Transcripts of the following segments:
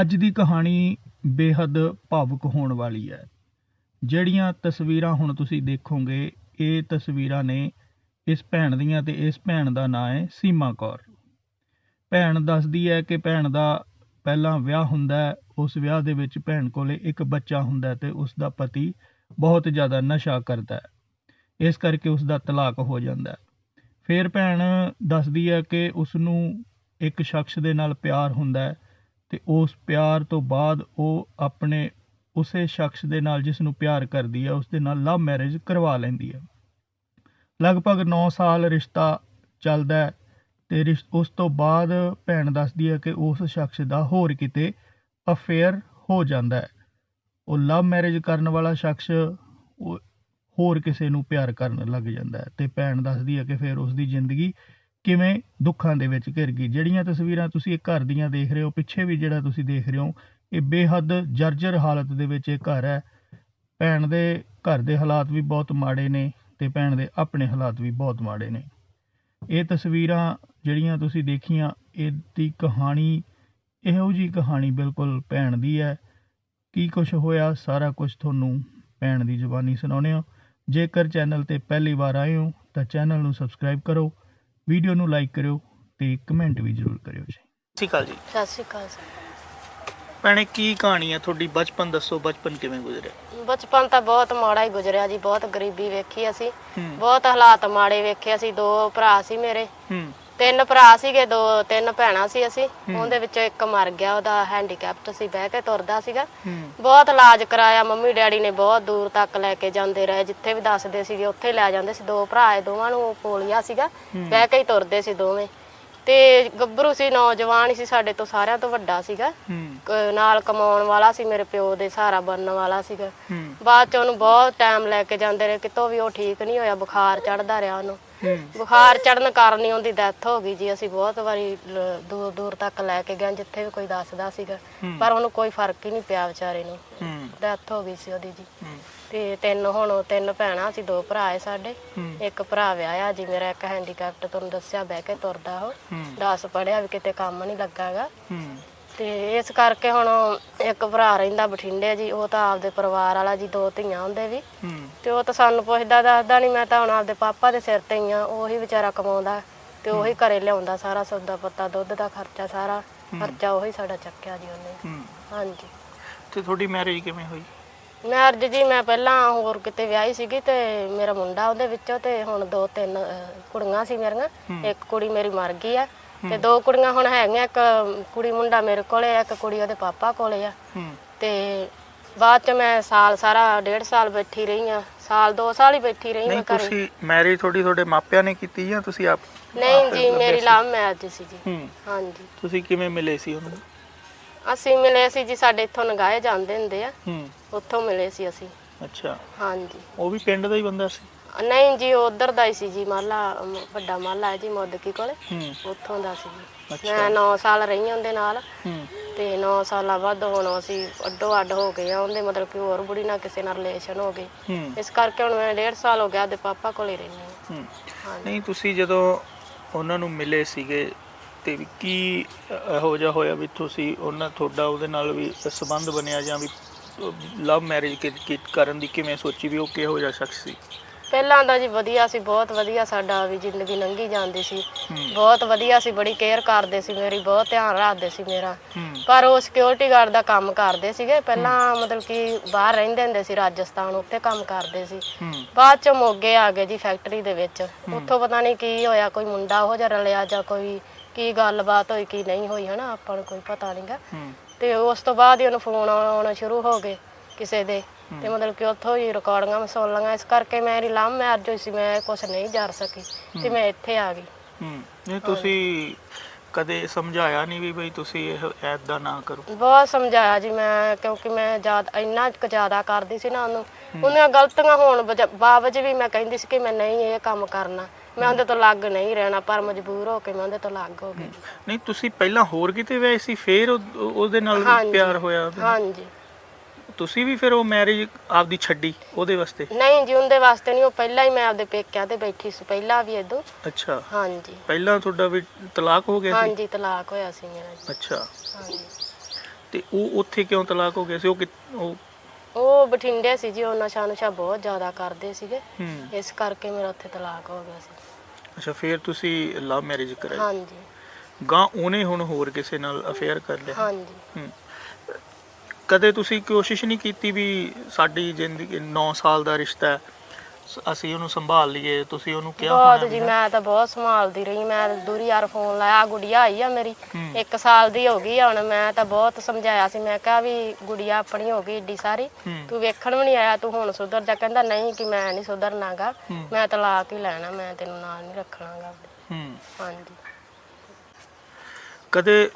ਅੱਜ ਦੀ ਕਹਾਣੀ ਬੇਹੱਦ ਭਾਵੁਕ ਹੋਣ ਵਾਲੀ ਹੈ। ਜਿਹੜੀਆਂ ਤਸਵੀਰਾਂ ਹੁਣ ਤੁਸੀਂ ਦੇਖੋਗੇ, ਇਹ ਤਸਵੀਰਾਂ ਨੇ ਇਸ ਭੈਣ ਦੀਆਂ ਤੇ ਇਸ ਭੈਣ ਦਾ ਨਾਂ ਹੈ ਸੀਮਾ ਕੌਰ। ਭੈਣ ਦੱਸਦੀ ਹੈ ਕਿ ਭੈਣ ਦਾ ਪਹਿਲਾਂ ਵਿਆਹ ਹੁੰਦਾ ਉਸ ਵਿਆਹ ਦੇ ਵਿੱਚ ਭੈਣ ਕੋਲੇ ਇੱਕ ਬੱਚਾ ਹੁੰਦਾ ਹੈ ਤੇ ਉਸ ਦਾ ਪਤੀ ਬਹੁਤ ਜ਼ਿਆਦਾ ਨਸ਼ਾ ਕਰਦਾ ਹੈ। ਇਸ ਕਰਕੇ ਉਸ ਦਾ ਤਲਾਕ ਹੋ ਜਾਂਦਾ ਫਿਰ ਭੈਣ ਦੱਸਦੀ ਹੈ ਕਿ ਉਸ ਨੂੰ ਇੱਕ ਸ਼ਖਸ ਦੇ ਨਾਲ ਪਿਆਰ ਹੁੰਦਾ ਹੈ ਤੇ ਉਸ ਪਿਆਰ ਤੋਂ ਬਾਅਦ ਉਹ ਆਪਣੇ ਉਸੇ ਸ਼ਖਸ ਦੇ ਨਾਲ ਜਿਸ ਨੂੰ ਪਿਆਰ ਕਰਦੀ ਹੈ ਉਸ ਦੇ ਨਾਲ ਲਵ ਮੈਰਿਜ ਕਰਵਾ ਲੈਂਦੀ ਹੈ ਲਗਭਗ 9 ਸਾਲ ਰਿਸ਼ਤਾ ਚੱਲਦਾ ਹੈ ਤੇ ਰਿਸ਼- ਉਸ ਤੋਂ ਬਾਅਦ ਭੈਣ ਦੱਸਦੀ ਹੈ ਕਿ ਉਸ ਸ਼ਖਸ ਦਾ ਹੋਰ ਕਿਤੇ ਅਫੇਅਰ ਹੋ ਜਾਂਦਾ ਹੈ। ਉਹ ਲਵ ਮੈਰਿਜ ਕਰਨ ਵਾਲਾ ਸ਼ਖਸ ਹੋਰ ਕਿਸੇ ਨੂੰ ਪਿਆਰ ਕਰਨ ਲੱਗ ਜਾਂਦਾ ਹੈ ਤੇ ਭੈਣ ਦੱਸਦੀ ਹੈ ਕਿ ਫਿਰ ਉਸ ਦੀ ਜ਼ਿੰਦਗੀ ਕਿਵੇਂ ਦੁੱਖਾਂ ਦੇ ਵਿੱਚ ਘਿਰ ਗਈ? ਜਿਹੜੀਆਂ ਤਸਵੀਰਾਂ ਤੁਸੀਂ ਇਹ ਘਰ ਦੀਆਂ ਦੇਖ ਰਹੇ ਹੋ, ਪਿੱਛੇ ਵੀ ਜਿਹੜਾ ਤੁਸੀਂ ਦੇਖ ਰਹੇ ਹੋ, ਇਹ ਬੇਹੱਦ ਜਰਜਰ ਹਾਲਤ ਦੇ ਵਿੱਚ ਇਹ ਘਰ ਹੈ। ਭੈਣ ਦੇ ਘਰ ਦੇ ਹਾਲਾਤ ਵੀ ਬਹੁਤ ਮਾੜੇ ਨੇ ਤੇ ਭੈਣ ਦੇ ਆਪਣੇ ਹਾਲਾਤ ਵੀ ਬਹੁਤ ਮਾੜੇ ਨੇ। ਇਹ ਤਸਵੀਰਾਂ ਜਿਹੜੀਆਂ ਤੁਸੀਂ ਦੇਖੀਆਂ, ਇਹਦੀ ਕਹਾਣੀ ਇਹੋ ਜੀ ਕਹਾਣੀ ਬਿਲਕੁਲ ਭੈਣ ਦੀ ਹੈ। ਕੀ ਕੁਝ ਹੋਇਆ? ਸਾਰਾ ਕੁਝ ਤੁਹਾਨੂੰ ਭੈਣ ਦੀ ਜ਼ੁਬਾਨੀ ਸੁਣਾਉਂਦੇ ਹਾਂ। ਜੇਕਰ ਚੈਨਲ ਤੇ ਪਹਿਲੀ ਵਾਰ ਆਏ ਹੋ, ਤਾਂ ਚੈਨਲ ਨੂੰ ਸਬਸਕ੍ਰਾਈਬ ਕਰੋ ਵੀਡੀਓ ਨੂੰ ਲਾਈਕ ਕਰਿਓ ਤੇ ਕਮੈਂਟ ਵੀ ਜ਼ਰੂਰ ਕਰਿਓ ਜੀ। ਸਤਿ ਸ਼੍ਰੀ ਅਕਾਲ ਜੀ। ਸਤਿ ਸ਼੍ਰੀ ਅਕਾਲ ਸਰ। ਭੈਣੇ ਕੀ ਕਹਾਣੀ ਹੈ ਤੁਹਾਡੀ? ਬਚਪਨ ਦੱਸੋ ਬਚਪਨ ਕਿਵੇਂ ਗੁਜ਼ਰਿਆ? ਬਚਪਨ ਤਾਂ ਬਹੁਤ ਮਾੜਾ ਹੀ ਗੁਜ਼ਰਿਆ ਜੀ ਬਹੁਤ ਗਰੀਬੀ ਵੇਖੀ ਅਸੀਂ। ਹੂੰ। ਬਹੁਤ ਹਾਲਾਤ ਮਾੜੇ ਵੇਖੇ ਅਸੀਂ ਦੋ ਭਰਾ ਸੀ ਮੇਰੇ। ਹੂੰ। ਤਿੰਨ ਭਰਾ ਸੀਗੇ ਦੋ ਤਿੰਨ ਭੈਣਾਂ ਸੀ ਅਸੀਂ। ਉਹਦੇ ਵਿੱਚੋਂ ਇੱਕ ਮਰ ਗਿਆ ਉਹਦਾ ਹੈਂਡੀਕੈਪਟ ਸੀ ਬਹਿ ਕੇ ਤੁਰਦਾ ਸੀਗਾ। ਬਹੁਤ ਇਲਾਜ ਕਰਾਇਆ ਮੰਮੀ ਡੈਡੀ ਨੇ ਬਹੁਤ ਦੂਰ ਤੱਕ ਲੈ ਕੇ ਜਾਂਦੇ ਰਹੇ ਜਿੱਥੇ ਵੀ ਦੱਸਦੇ ਸੀਗੇ ਉੱਥੇ ਲੈ ਜਾਂਦੇ ਸੀ। ਦੋ ਭਰਾ ਇਹ ਦੋਵਾਂ ਨੂੰ ਪੋਲੀਆ ਸੀਗਾ। ਬਹਿ ਕੇ ਹੀ ਤੁਰਦੇ ਸੀ ਦੋਵੇਂ। ਤੇ ਗੱਭਰੂ ਸੀ ਨੌਜਵਾਨ ਸੀ ਸਾਡੇ ਤੋਂ ਸਾਰਿਆਂ ਤੋਂ ਵੱਡਾ ਸੀਗਾ। ਨਾਲ ਕਮਾਉਣ ਵਾਲਾ ਸੀ ਮੇਰੇ ਪਿਓ ਦੇ ਸਹਾਰਾ ਬਣਨ ਵਾਲਾ ਸੀਗਾ। ਬਾਅਦ ਚ ਉਹਨੂੰ ਬਹੁਤ ਟਾਈਮ ਲੈ ਕੇ ਜਾਂਦੇ ਰਹੇ ਕਿਤੋਂ ਵੀ ਉਹ ਠੀਕ ਨਹੀਂ ਹੋਇਆ ਬੁਖਾਰ ਚੜਦਾ ਰਿਹਾ ਉਹਨੂੰ। ਬੁਖਾਰ ਚੜਨ ਕਾਰਨ ਹੀ ਉਹਦੀ ਡੈਥ ਹੋ ਗਈ ਜੀ। ਅਸੀਂ ਬਹੁਤ ਵਾਰੀ ਲ- ਦੂਰ ਦੂਰ ਤੱਕ ਲੈ ਕੇ ਗਏ ਜਿੱਥੇ ਵੀ ਕੋਈ ਦੱਸਦਾ ਸੀਗਾ। ਪਰ ਉਹਨੂੰ ਕੋਈ ਫ਼ਰਕ ਹੀ ਨਹੀਂ ਪਿਆ ਵਿਚਾਰੇ ਨੂੰ। ਹੂੰ। ਡੈਥ ਹੋ ਗਈ ਸੀ ਉਹਦੀ ਜੀ। ਹੂੰ। ਤੇ ਤਿੰਨ ਹੁਣ ਤਿੰਨ ਭੈਣਾਂ ਸੀ ਦੋ ਭਰਾ ਏ ਸਾਡੇ। ਹੂੰ। ਇੱਕ ਭਰਾ ਵਿਆਹਿਆ ਜੀ ਮੇਰਾ ਇੱਕ ਹੈਂਡੀਕੈਪਟ ਤੁਹਾਨੂੰ ਦੱਸਿਆ ਬਹਿ ਕੇ ਤੁਰਦਾ ਉਹ। ਹੂੰ। 10 ਪੜਿਆ ਵੀ ਕਿਤੇ ਕੰਮ ਨਹੀਂ ਲੱਗਾਗਾ। ਹੂੰ। ਤੇ ਇਸ ਕਰਕੇ ਹੁਣ ਇੱਕ ਭਰਾ ਰਹਿੰਦਾ ਬਠਿੰਡੇ ਜੀ ਉਹ ਤਾਂ ਆਪਦੇ ਪਰਿਵਾਰ ਵਾਲਾ ਜੀ ਦੋ ਧੀਆਂ ਹੁੰਦੇ ਵੀ। ਹੂੰ। ਤੇ ਉਹ ਤਾਂ ਸਾਨੂੰ ਪੁੱਛਦਾ ਦੱਸਦਾ ਨਹੀਂ ਮੈਂ ਤਾਂ ਹੁਣ ਆਪਦੇ ਪਾਪਾ ਦੇ ਸਿਰ ਤੇ ਹੀ ਆ ਉਹੀ ਵਿਚਾਰਾ ਕਮਾਉਂਦਾ ਤੇ ਉਹੀ ਘਰੇ ਲਿਆਉਂਦਾ ਸਾਰਾ ਸੌਦਾ ਪੱਤਾ ਦੁੱਧ ਦਾ ਖਰਚਾ ਸਾਰਾ ਖਰਚਾ ਉਹੀ ਸਾਡਾ ਚੱਕਿਆ ਜੀ ਉਹਨੇ। ਹਾਂਜੀ। ਤੇ ਤੁਹਾਡੀ ਮੈਰਿਜ ਕਿਵੇਂ ਹੋਈ? ਮੈਰਿਜ ਜੀ ਮੈਂ ਪਹਿਲਾਂ ਹੋਰ ਕਿਤੇ ਵਿਆਹੀ ਸੀਗੀ ਤੇ ਮੇਰਾ ਮੁੰਡਾ ਉਹਦੇ ਵਿੱਚੋਂ ਤੇ ਹੁਣ ਦੋ ਤਿੰਨ ਕੁੜੀਆਂ ਸੀ ਮੇਰੀਆਂ। ਇੱਕ ਕੁੜੀ ਮੇਰੀ ਮਰ ਗਈ ਆ ਤੇ ਦੋ ਕੁੜੀਆਂ ਹੁਣ ਹੈਗੀਆਂ ਇੱਕ ਕੁੜੀ ਮੁੰਡਾ ਮੇਰੇ ਕੋਲੇ ਆ ਇੱਕ ਕੁੜੀ ਉਹਦੇ ਪਾਪਾ ਕੋਲੇ ਆ। ਤੇ ਬਾਅਦ ਚ ਮੈਂ ਸਾਲ ਸਾਰਾ ਡੇਢ ਸਾਲ ਬੈਠੀ ਰਹੀ ਆ। ਸਾਲ ਦੋ ਸਾਲ ਹੀ ਬੈਠੀ ਰਹੀ ਮੈਂ ਨਹੀਂ ਘਰੇ। ਤੁਸੀਂ ਮੈਰਿਜ ਤੁਹਾਡੀ ਤੁਹਾਡੇ ਮਾਪਿਆਂ ਨੇ ਕੀਤੀ ਜਾਂ ਤੁਸੀਂ ਆਪ ਨਹੀਂ ਜੀ ਮੇਰੀ ਲਵ ਮੈਰਿਜ ਸੀ ਜੀ। ਹਾਂਜੀ। ਤੁਸੀਂ ਕਿਵੇਂ ਮਿਲੇ ਸੀ ਉਹਨੂੰ? ਅਸੀਂ ਮਿਲੇ ਸੀ ਜੀ ਸਾਡੇ ਇੱਥੋਂ ਨਗਾਏ ਜਾਂਦੇ ਹੁੰਦੇ ਆ। ਹੂੰ। ਉੱਥੋਂ ਮਿਲੇ ਸੀ ਅਸੀਂ। ਅੱਛਾ। ਹਾਂਜੀ। ਉਹ ਵੀ ਪਿੰਡ ਦਾ ਹੀ ਬੰਦਾ ਸੀ? ਨਹੀਂ ਜੀ ਉਧਰ ਦਾ ਹੀ ਸੀ ਜੀ ਮਾਲਾ ਅਮ, ਵੱਡਾ ਮਾਲਾ ਹੈ ਜੀ ਮੋਦਕੀ ਕੋਲੇ। ਹੂੰ। ਉੱਥੋਂ ਦਾ ਸੀ ਜੀ। ਮੈਂ 9 ਸਾਲ ਰਹੀ ਹਾਂ ਉਹਦੇ ਨਾਲ। ਹੂੰ। ਤੇ 9 ਸਾਲਾਂ ਬਾਅਦ ਹੁਣ ਅਸੀਂ ਅੱਡੋ ਅੱਡ ਹੋ ਗਏ ਆ ਉਹਦੇ ਮਤਲਬ ਕਿ ਹੋਰ ਬੁੜੀ ਨਾਲ ਕਿਸੇ ਨਾਲ ਰਿਲੇਸ਼ਨ ਹੋ ਗਏ। ਹੂੰ। ਇਸ ਕਰਕੇ ਹੁਣ ਮੈਂ ਡੇਢ ਸਾਲ ਹੋ ਗਿਆ ਉਹਦੇ ਪਾਪਾ ਕੋਲੇ ਰਹਿੰਦੀ ਹਾਂ। ਹੂੰ। ਨਹੀਂ ਤੁਸੀਂ ਜਦੋਂ ਉਹਨਾਂ ਨੂੰ ਮਿਲੇ ਸੀਗੇ ਤੇ ਵੀ ਕੀ ਇਹੋ ਜਿਹਾ ਹੋਇਆ ਵੀ ਤੁਸੀਂ ਉਹਨਾਂ ਤੁਹਾਡਾ ਉਹਦੇ ਨਾਲ ਵੀ ਸੰਬੰਧ ਬਣਿਆ ਜਾਂ ਵੀ ਲਵ ਮੈਰਿਜ ਕਰਨ ਦੀ ਕਿਵੇਂ ਸੋਚੀ ਵੀ ਉਹ ਕਿਹੋ ਜਿਹਾ ਸ਼ਖਸ ਸੀ? ਪਹਿਲਾਂ ਦਾ ਜੀ ਵਧੀਆ ਸੀ ਬਹੁਤ ਵਧੀਆ ਸਾਡਾ ਵੀ ਜ਼ਿੰਦਗੀ ਲੰਘੀ ਜਾਂਦੀ ਸੀ। ਬਹੁਤ ਵਧੀਆ ਸੀ ਬੜੀ ਕੇਅਰ ਕਰਦੇ ਸੀ ਮੇਰੀ ਬਹੁਤ ਧਿਆਨ ਰੱਖਦੇ ਸੀ ਮੇਰਾ। ਪਰ ਉਹ ਸਿਕਿਉਰਿਟੀ ਗਾਰਡ ਦਾ ਕੰਮ ਕਰਦੇ ਸੀਗੇ। ਪਹਿਲਾਂ ਮਤਲਬ ਕਿ ਬਾਹਰ ਰਹਿੰਦੇ ਹੁੰਦੇ ਸੀ ਰਾਜਸਥਾਨ ਉੱਥੇ ਕੰਮ ਕਰਦੇ ਸੀ। ਬਾਅਦ ਚ ਮੋਗੇ ਆ ਗਏ ਜੀ ਫੈਕਟਰੀ ਦੇ ਵਿੱਚ। ਉੱਥੋਂ ਪਤਾ ਨਹੀਂ ਕੀ ਹੋਇਆ ਕੋਈ ਮੁੰਡਾ ਉਹ ਜਿਹਾ ਰਲਿਆ ਜਾਂ ਕੋਈ ਕੀ ਗੱਲਬਾਤ ਹੋਈ ਕੀ ਨਹੀਂ ਹੋਈ ਹਨਾ ਆਪਾਂ ਨੂੰ ਕੋਈ ਪਤਾ ਨਹੀਂਗਾ ਤੇ ਉਸ ਤੋਂ ਬਾਅਦ ਹੀ ਉਹਨੂੰ ਫੋਨ ਆਉਣਾ ਸ਼ੁਰੂ ਹੋ ਗਏ ਕਿਸੇ ਦੇ। ਤੇ ਮਤਲਬ ਕਿ ਉੱਥੋਂ ਹੀ ਰਿਕਾਰਡਿੰਗਾਂ ਮੈਂ ਸੁਣ ਲਈਆਂ ਇਸ ਕਰਕੇ ਮੇਰੀ ਲਵ ਮੈਰਿਜ ਹੋਈ ਸੀ ਮੈਂ ਕੁਝ ਨਹੀਂ ਜਰ ਸਕੀ ਤੇ ਮੈਂ ਇੱਥੇ ਆ ਗਈ। ਹੂੰ। ਨਹੀਂ ਤੁਸੀਂ ਕਦੇ ਸਮਝਾਇਆ ਨਹੀਂ ਵੀ ਬਈ ਤੁਸੀਂ ਇਹ ਐਦਾਂ ਨਾ ਕਰੋ? ਬਹੁਤ ਸਮਝਾਇਆ ਜੀ ਮੈਂ ਕਿਉਂਕਿ ਮੈਂ ਜ਼ਿਆਦਾ ਇੰਨਾ ਕੁ ਜ਼ਿਆਦਾ ਕਰਦੀ ਸੀ ਨਾ ਉਹਨੂੰ। ਉਹਦੀਆਂ ਗਲਤੀਆਂ ਹੋਣ ਵਜ- ਬਾਵਜੂਦ ਵੀ ਮੈਂ ਕਹਿੰਦੀ ਸੀ ਕਿ ਮੈਂ ਨਹੀਂ ਇਹ ਕੰਮ ਕਰਨਾ। ਮੈਂ ਉਹਦੇ ਤੋਂ ਲੱਗ ਨਹੀਂ ਰਹਿਣਾ ਪਰ ਮਜਬੂਰ ਹੋ ਕੇ ਮੈਂ ਉਹਦੇ ਤੋਂ ਲੱਗ ਹੋ ਗਈ। ਨਹੀਂ ਤੁਸੀਂ ਪਹਿਲਾਂ ਹੋਰ ਕਿਤੇ ਵਿਆਹੇ ਸੀ? ਫਿਰ ਉਹ- ਉਹਦੇ ਨਾਲ ਹਾਂਜੀ। ਪਿਆਰ ਹੋਇਆ ਉਹਦੇ ਨਾਲ? ਹਾਂਜੀ। ਤੁਸੀਂ ਵੀ ਫਿਰ ਉਹ ਮੈਰਿਜ ਆਪਦੀ ਛੱਡੀ ਉਹਦੇ ਵਾਸਤੇ? ਨਹੀਂ ਜੀ ਉਹਦੇ ਵਾਸਤੇ ਨਹੀਂ ਉਹ ਪਹਿਲਾਂ ਹੀ ਮੈਂ ਆਪਦੇ ਪੇਕਿਆਂ ਤੇ ਬੈਠੀ ਸੀ ਪਹਿਲਾਂ ਵੀ ਇਦੋਂ ਅੱਛਾ। ਹਾਂਜੀ। ਪਹਿਲਾਂ ਤੁਹਾਡਾ ਵੀ ਤਲਾਕ ਹੋ ਗਿਆ ਸੀ? ਹਾਂਜੀ ਤਲਾਕ ਹੋਇਆ ਸੀ ਮੇਰਾ ਜੀ। ਅੱਛਾ। ਹਾਂਜੀ। ਤੇ ਉਹ ਉੱਥੇ ਕਿਉਂ ਤਲਾਕ ਹੋ ਗਿਆ ਸੀ? ਉਹ ਕਿ- ਉਹ ਉਹ ਬਠਿੰਡੇ ਸੀ ਜੀ ਉਹ ਨਸ਼ਾ ਨੁਸ਼ਾ ਬਹੁਤ ਜ਼ਿਆਦਾ ਕਰਦੇ ਸੀਗੇ। ਹੂੰ। ਇਸ ਕਰਕੇ ਮੇਰਾ ਉੱਥੇ ਤਲਾਕ ਹੋ ਗਿਆ ਸੀ। ਅੱਛਾ ਫਿਰ ਤੁਸੀਂ ਲਵ ਮੈਰਿਜ ਕਰਾਈ। ਹਾਂਜੀ। ਗਾਂ ਉਹਨੇ ਹੁਣ ਹੋਰ ਕਿਸੇ ਨਾਲ ਅਫੇਅਰ ਕਰ ਲਿਆ? ਹਾਂਜੀ। ਹੂੰ। ਕਦੇ ਤੁਸੀਂ ਕੋਸ਼ਿਸ਼ ਨਹੀਂ ਕੀਤੀ ਵੀ ਸਾਡੀ ਜ਼ਿੰਦਗੀ 9 ਸਾਲ ਦਾ ਰਿਸ਼ਤਾ ਹੈ ਸ- ਅਸੀਂ ਉਹਨੂੰ ਸੰਭਾਲ ਲਈਏ ਤੁਸੀਂ ਉਹਨੂੰ ਕਿਹਾ ਬਹੁਤ ਹੋਣਾ ਜੀ ਵੀ ਮੈਂ ਤਾਂ ਬਹੁਤ ਸੰਭਾਲਦੀ ਰਹੀ ਮੈਂ ਦੂਰੀ ਯਾਰ ਫੋਨ ਲਾਇਆ ਗੁੜੀਆ ਆਈ ਆ ਮੇਰੀ ਹੂੰ। 1 ਸਾਲ ਦੀ ਹੋ ਗਈ ਆ ਹੁਣ ਮੈਂ ਤਾਂ ਬਹੁਤ ਸਮਝਾਇਆ ਸੀ ਮੈਂ ਕਿਹਾ ਵੀ ਗੁੜੀਆ ਆਪਣੀ ਹੋ ਗਈ ਏਡੀ ਸਾਰੀ ਹੂੰ। ਤੂੰ ਵੇਖਣ ਵੀ ਨਹੀਂ ਆਇਆ ਤੂੰ ਹੁਣ ਸੁਧਰ ਜਾ ਕਹਿੰਦਾ ਨਹੀਂ ਕਿ ਮੈਂ ਨਹੀਂ ਸੁਧਰਨਾਗਾ ਹੂੰ। ਮੈਂ ਤਲਾਕ ਹੀ ਲੈਣਾ ਮੈਂ ਤੈਨੂੰ ਨਾਲ ਨਹੀਂ ਰੱਖਣਾਗਾ ਹੂੰ ਹਾਂਜੀ ਕਦੇ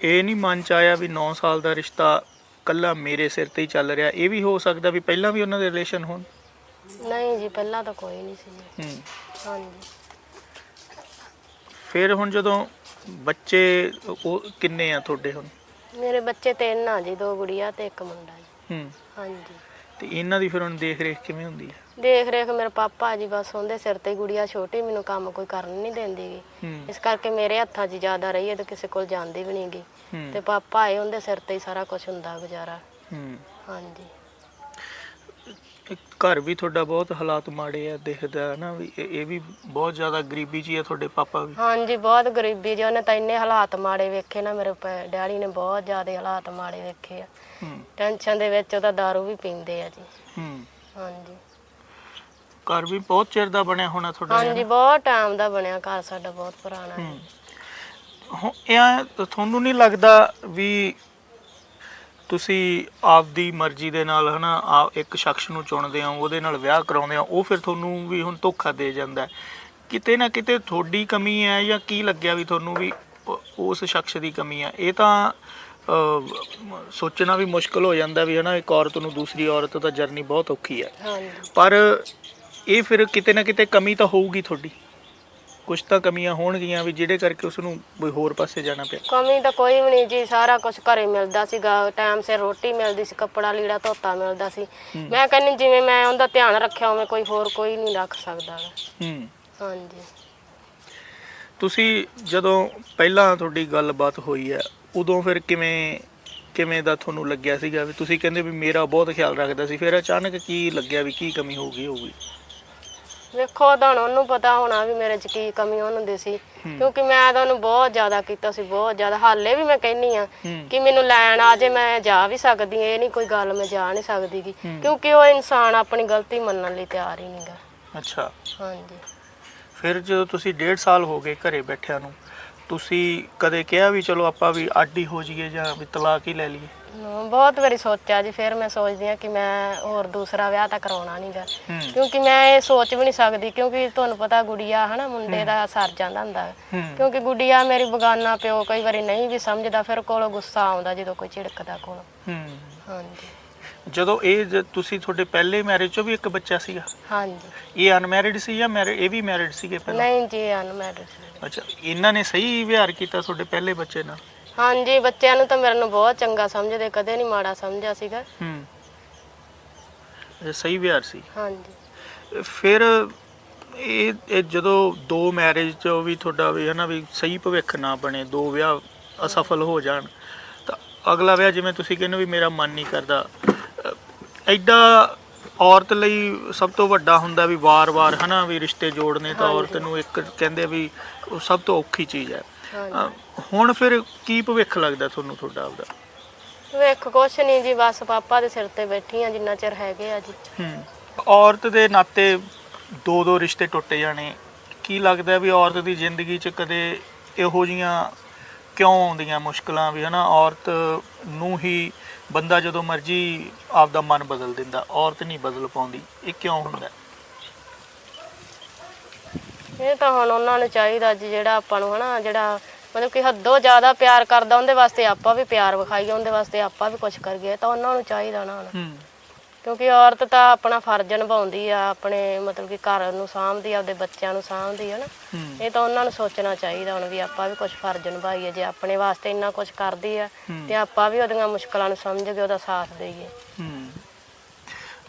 ਇਹ ਨਹੀਂ ਮਨ ਚ ਆਇਆ ਵੀ 9 ਸਾਲ ਦਾ ਰਿਸ਼ਤਾ ਕੱਲਾ ਮੇਰੇ ਸਿਰ ਤੇ ਹੀ ਚੱਲ ਰਿਹਾ ਇਹ ਵੀ ਹੋ ਸਕਦਾ ਵੀ ਪਹਿਲਾਂ ਵੀ ਉਹਨਾਂ ਦੇ ਰਿਲੇਸ਼ਨ ਹੋਣ? ਨਹੀਂ ਜੀ ਪਹਿਲਾਂ ਤਾਂ ਕੋਈ ਨਹੀਂ ਸੀ ਜੀ। ਹੂੰ। ਹਾਂਜੀ। ਫਿਰ ਹੁਣ ਜਦੋਂ ਬੱਚੇ ਉਹ ਕਿੰਨੇ ਆ ਤੁਹਾਡੇ ਹੁਣ? ਮੇਰੇ ਬੱਚੇ ਤਿੰਨ ਆ ਜੀ ਦੋ ਗੁੜੀਆ ਤੇ ਇੱਕ ਮੁੰਡਾ ਜੀ। ਹੂੰ। ਹਾਂਜੀ। ਤੇ ਇਹਨਾਂ ਦੀ ਫਿਰ ਹੁਣ ਦੇਖ ਰੇਖ ਕਿਵੇਂ ਹੁੰਦੀ ਹੈ? ਦੇਖ ਰੇਖ ਮੇਰੇ ਪਾਪਾ ਜੀ ਬਸ ਉਹਦੇ ਸਿਰ ਤੇ ਹੀ ਗੁੜੀਆ ਛੋਟੀ ਮੈਨੂੰ ਕੰਮ ਕੋਈ ਕਰਨ ਨਹੀਂ ਦਿੰਦੀ ਗੀ। ਹੂੰ। ਇਸ ਕਰਕੇ ਮੇਰੇ ਹੱਥਾਂ 'ਚ ਜ਼ਿਆਦਾ ਰਹੀ ਹੈ ਤੇ ਕਿਸੇ ਕੋਲ ਜਾਂਦੀ ਵੀ ਨਹੀਂ ਗੀ। ਤੇ ਪਾਪਾ ਆਏ ਉਹਦੇ ਸਿਰ ਤੇ ਹੀ ਸਾਰਾ ਕੁਝ ਹੁੰਦਾ ਗੁਜ਼ਾਰਾ। ਹੂੰ। ਹਾਂਜੀ। ਘਰ ਵੀ ਤੁਹਾਡਾ ਬਹੁਤ ਹਾਲਾਤ ਮਾੜੇ ਆ ਦਿਖਦਾ ਹੈ ਨਾ ਵੀ ਇਹ ਇਹ ਵੀ ਬਹੁਤ ਜ਼ਿਆਦਾ ਗਰੀਬੀ ਜੀ ਆ ਤੁਹਾਡੇ ਪਾਪਾ ਵੀ। ਹਾਂਜੀ ਬਹੁਤ ਗਰੀਬੀ ਜੀ ਉਹਨੇ ਤਾਂ ਇੰਨੇ ਹਾਲਾਤ ਮਾੜੇ ਵੇਖੇ ਨਾ ਮੇਰੇ ਪ- ਡੈਡੀ ਨੇ ਬਹੁਤ ਜ਼ਿਆਦਾ ਹਾਲਾਤ ਮਾੜੇ ਵੇਖੇ ਆ। ਹੂੰ। ਟੈਨਸ਼ਨ ਦੇ ਵਿੱਚ ਉਹਦਾ ਦਾਰੂ ਵੀ ਪੀਂਦੇ ਆ ਜੀ। ਹੂੰ। ਹਾਂਜੀ। ਘਰ ਵੀ ਬਹੁਤ ਚਿਰ ਦਾ ਬਣਿਆ ਹੋਣਾ ਤੁਹਾਡਾ ਹਾਂਜੀ ਬਹੁਤ ਟਾਈਮ ਦਾ ਬਣਿਆ ਘਰ ਸਾਡਾ ਬਹੁਤ ਪੁਰਾਣਾ। ਹੈ ਹੂੰ। ਇਹ ਤੁਹਾਨੂੰ ਨਹੀਂ ਲੱਗਦਾ ਵੀ ਤੁਸੀਂ ਆਪਦੀ ਮਰਜ਼ੀ ਦੇ ਨਾਲ ਹਨਾ ਆ ਇੱਕ ਸ਼ਖਸ ਨੂੰ ਚੁਣਦੇ ਹੋ ਉਹਦੇ ਨਾਲ ਵਿਆਹ ਕਰਾਉਂਦੇ ਹੋ ਉਹ ਫਿਰ ਤੁਹਾਨੂੰ ਵੀ ਹੁਣ ਧੋਖਾ ਦੇ ਜਾਂਦਾ ਹੈ। ਕਿਤੇ ਨਾ ਕਿਤੇ ਤੁਹਾਡੀ ਕਮੀ ਹੈ ਜਾਂ ਕੀ ਲੱਗਿਆ ਵੀ ਤੁਹਾਨੂੰ ਵੀ ਉਸ ਸ਼ਖਸ ਦੀ ਕਮੀ ਹੈ। ਇਹ ਤਾਂ ਅਹ, ਸੋਚਣਾ ਵੀ ਮੁਸ਼ਕਲ ਹੋ ਜਾਂਦਾ ਵੀ ਹਨਾ ਇੱਕ ਔਰਤ ਨੂੰ ਦੂਸਰੀ ਔਰਤ ਦਾ ਜਰਨੀ ਬਹੁਤ ਔਖੀ ਹੈ। ਹਾਂਜੀ। ਪਰ ਇਹ ਫਿਰ ਕਿਤੇ ਨਾ ਕਿਤੇ ਕਮੀ ਤਾਂ ਹੋਊਗੀ ਤੁਹਾਡੀ। ਕੁਝ ਤਾਂ ਕਮੀਆਂ ਹੋਣਗੀਆਂ ਵੀ ਜਿਹੜੇ ਕਰਕੇ ਉਸ ਨੂੰ ਕੋਈ ਹੋਰ ਪਾਸੇ ਜਾਣਾ ਪਿਆ। ਕਮੀ ਤਾਂ ਕੋਈ ਵੀ ਨਹੀਂ ਜੀ ਸਾਰਾ ਕੁਝ ਘਰੇ ਮਿਲਦਾ ਸੀਗਾ। ਟਾਈਮ ਸਿਰ ਰੋਟੀ ਮਿਲਦੀ ਸੀ ਕੱਪੜਾ ਲੀੜਾ ਧੋਤਾ ਮਿਲਦਾ ਸੀ। ਮੈਂ ਕਹਿੰਨੀ ਜਿਵੇਂ ਮੈਂ ਉਹਦਾ ਧਿਆਨ ਰੱਖਿਆ ਉਵੇਂ ਕੋਈ ਹੋਰ ਕੋਈ ਨਹੀਂ ਰੱਖ ਸਕਦਾ। ਹੂੰ। ਹਾਂਜੀ। ਤੁਸੀਂ ਜਦੋਂ ਪਹਿਲਾਂ ਤੁਹਾਡੀ ਗੱਲਬਾਤ ਹੋਈ ਹੈ ਉਦੋਂ ਫਿਰ ਕਿਵੇਂ ਕਿਵੇਂ ਦਾ ਤੁਹਾਨੂੰ ਲੱਗਿਆ ਸੀਗਾ ਵੀ ਤੁਸੀਂ ਕਹਿੰਦੇ ਵੀ ਮੇਰਾ ਬਹੁਤ ਖਿਆਲ ਰੱਖਦਾ ਸੀ ਫਿਰ ਅਚਾਨਕ ਕੀ ਲੱਗਿਆ ਵੀ ਕੀ ਕਮੀ ਹੋ ਗਈ ਹੋਊਗੀ? ਵੇਖੋ ਹੁਣ ਉਹਨੂੰ ਪਤਾ ਹੋਣਾ ਵੀ ਮੇਰੇ 'ਚ ਕੀ ਕਮੀ ਉਹਨਾਂ ਦੀ ਸੀ। ਕਿਉਂਕਿ ਮੈਂ ਤਾਂ ਉਹਨੂੰ ਬਹੁਤ ਜ਼ਿਆਦਾ ਕੀਤਾ ਸੀ ਬਹੁਤ ਜ਼ਿਆਦਾ। ਹਾਲੇ ਵੀ ਮੈਂ ਕਹਿੰਨੀ ਆ ਕਿ ਮੈਨੂੰ ਲੈਣ ਆ ਜੇ ਮੈਂ ਜਾ ਵੀ ਸਕਦੀ ਇਹ ਨਹੀਂ ਕੋਈ ਗੱਲ ਮੈਂ ਜਾ ਨਹੀਂ ਸਕਦੀ ਗੀ। ਕਿਉਂਕਿ ਉਹ ਇਨਸਾਨ ਆਪਣੀ ਗਲਤੀ ਮੰਨਣ ਲਈ ਤਿਆਰ ਹੀ ਨਹੀਂਗਾ। ਅੱਛਾ। ਹਾਂਜੀ। ਫਿਰ ਜਦੋਂ ਤੁਸੀਂ 1.5 ਸਾਲ ਹੋ ਗਏ ਘਰੇ ਬੈਠਿਆਂ ਨੂੰ ਤੁਸੀਂ ਕਦੇ ਕਿਹਾ ਵੀ ਚਲੋ ਆਪਾਂ ਵੀ ਅੱਡ ਹੀ ਹੋ ਜਾਈਏ ਜਾਂ ਵੀ ਤਲਾਕ ਹੀ ਲੈ ਲਈਏ? ਬਹੁਤ ਵਾਰੀ ਸੋਚਿਆ ਜੀ ਫਿਰ ਮੈਂ ਸੋਚਦੀ ਆ ਕਿ ਮੈਂ ਹੋਰ ਦੂਸਰਾ ਵਿਆਹ ਤਾਂ ਕਰਾਉਣਾ ਨਹੀਂਗਾ ਹੂੰ। ਕਿਉਂਕਿ ਮੈਂ ਇਹ ਸੋਚ ਵੀ ਨਹੀਂ ਸਕਦੀ ਕਿਉਂਕਿ ਤੁਹਾਨੂੰ ਪਤਾ ਗੁੜੀਆ ਹਨਾ ਮੁੰਡੇ ਦਾ ਸਰ ਜਾਂਦਾ ਹੁੰਦਾ। ਹੈ। ਹੂੰ ਕਿਉਂਕਿ ਗੁੜੀਆ ਮੇਰੀ ਬਗਾਨਾ ਪਿਓ ਕਈ ਵਾਰੀ ਨਹੀਂ ਵੀ ਸਮਝਦਾ ਫਿਰ ਕੋਲੋਂ ਗੁੱਸਾ ਆਉਂਦਾ ਜਦੋਂ ਕੋਈ ਝਿੜਕਦਾ ਕੋਲ। ਹੂੰ। ਹਾਂਜੀ। ਜਦੋਂ ਇਹ ਜ- ਤੁਸੀਂ ਤੁਹਾਡੇ ਪਹਿਲੇ ਮੈਰਿਜ ਚੋਂ ਵੀ ਇੱਕ ਬੱਚਾ ਸੀਗਾ? ਹਾਂਜੀ। ਇਹ ਅਨਮੈਰਿਡ ਸੀ ਜਾਂ ਮੈਰਿਡ ਇਹ ਵੀ ਮੈਰਿਡ ਸੀਗੇ ਪਹਿਲਾਂ? ਨਹੀਂ ਜੀ ਅਨਮੈਰਿਡ ਅੱਛਾ ਇਹਨਾਂ ਨੇ ਸਹੀ ਵਿਹਾਰ ਕੀਤਾ ਤੁਹਾਡੇ ਪਹਿਲੇ ਬੱਚੇ ਨਾਲ? ਹਾਂਜੀ ਬੱਚਿਆਂ ਨੂੰ ਤਾਂ ਮੇਰੇ ਨੂੰ ਬਹੁਤ ਚੰਗਾ ਸਮਝਦੇ ਕਦੇ ਨਹੀਂ ਮਾੜਾ ਸਮਝਿਆ ਸੀਗਾ। ਹੂੰ। ਇਹ ਸਹੀ ਵਿਹਾਰ ਸੀ। ਹਾਂਜੀ। ਫਿਰ ਇਹ ਇਹ ਜਦੋਂ ਦੋ ਮੈਰਿਜ ਚ ਵੀ ਤੁਹਾਡਾ ਵੀ ਹਨਾ ਵੀ ਸਹੀ ਭਵਿੱਖ ਨਾ ਬਣੇ ਦੋ ਵਿਆਹ ਅਸਫਲ ਹੋ ਜਾਣ ਤਾਂ ਅਗਲਾ ਵਿਆਹ ਜਿਵੇਂ ਤੁਸੀਂ ਕਹਿੰਦੇ ਵੀ ਮੇਰਾ ਮਨ ਨਹੀਂ ਕਰਦਾ। ਅ, ਐਡਾ ਔਰਤ ਲਈ ਸਭ ਤੋਂ ਵੱਡਾ ਹੁੰਦਾ ਵੀ ਵਾਰ-ਵਾਰ ਹਨਾ ਵੀ ਰਿਸ਼ਤੇ ਜੋੜਨੇ ਤਾਂ। ਔਰਤ ਨੂੰ ਇੱਕ ਕਹਿੰਦੇ ਵੀ ਉਹ ਸਭ ਤੋਂ ਔਖੀ ਚੀਜ਼ ਹੈ। ਹਾਂਜੀ। ਅ, ਹੁਣ ਫਿਰ ਕੀ ਭਵਿੱਖ ਲੱਗਦਾ ਤੁਹਾਨੂੰ ਤੁਹਾਡਾ ਆਪਦਾ? ਵੇਖ ਕੁਛ ਨਹੀਂ ਜੀ ਬਸ ਪਾਪਾ ਦੇ ਸਿਰ ਤੇ ਬੈਠੀ ਆ ਜਿੰਨਾ ਚਿਰ ਹੈਗੇ ਆ ਜੀ। ਹੂੰ। ਔਰਤ ਦੇ ਨਾਤੇ ਦੋ ਦੋ ਰਿਸ਼ਤੇ ਟੁੱਟ ਜਾਣੇ। ਕੀ ਲੱਗਦਾ ਵੀ ਔਰਤ ਦੀ ਜ਼ਿੰਦਗੀ 'ਚ ਕਦੇ ਇਹੋ ਜੀਆਂ ਕਿਉਂ ਆਉਂਦੀਆਂ ਮੁਸ਼ਕਲਾਂ ਵੀ ਹਨਾ? ਔਰਤ ਨੂੰ ਹੀ ਬੰਦਾ ਜਦੋਂ ਮਰਜ਼ੀ ਆਪਦਾ ਮਨ ਬਦਲ ਦਿੰਦਾ ਔਰਤ ਨਹੀਂ ਬਦਲ ਪਾਉਂਦੀ। ਇਹ ਕਿਉਂ ਹੁੰਦਾ? ਇਹ ਤਾਂ ਹੁਣ ਉਹਨਾਂ ਨੂੰ ਚਾਹੀਦਾ ਜੀ ਜਿਹੜਾ ਆਪਾਂ ਨੂੰ ਹਨਾ? ਜਿਹੜਾ ਮਤਲਬ ਕਿ ਹੱਦੋਂ ਜ਼ਿਆਦਾ ਪਿਆਰ ਕਰਦਾ ਉਹਦੇ ਵਾਸਤੇ ਆਪਾਂ ਵੀ ਪਿਆਰ ਵਿਖਾਈਏ ਉਹਦੇ ਵਾਸਤੇ ਆਪਾਂ ਵੀ ਕੁਝ ਕਰੀਏ ਤਾਂ ਉਹਨਾਂ ਨੂੰ ਚਾਹੀਦਾ ਨਾ ਹੁਣ ਹੂੰ। ਕਿਉਂਕਿ ਔਰਤ ਤਾਂ ਆਪਣਾ ਫਰਜ਼ ਨਿਭਾਉਂਦੀ ਆ ਆਪਣੇ ਮਤਲਬ ਕਿ ਘਰ ਨੂੰ ਸਾਂਭਦੀ ਆ ਆਪਦੇ ਬੱਚਿਆਂ ਨੂੰ ਸਾਂਭਦੀ ਆ ਨਾ। ਹੂੰ। ਇਹ ਤਾਂ ਉਹਨਾਂ ਨੂੰ ਸੋਚਣਾ ਚਾਹੀਦਾ ਹੁਣ ਵੀ ਆਪਾਂ ਵੀ ਕੁਝ ਫਰਜ਼ ਨਿਭਾਈਏ ਜੇ ਆਪਣੇ ਵਾਸਤੇ ਇੰਨਾ ਕੁਝ ਕਰਦੀ ਆ। ਤੇ ਆਪਾਂ ਵੀ ਉਹਦੀਆਂ ਮੁਸ਼ਕਲਾਂ ਨੂੰ ਸਮਝ ਕੇ ਉਹਦਾ ਸਾਥ ਦੇਈਏ। ਹੂੰ।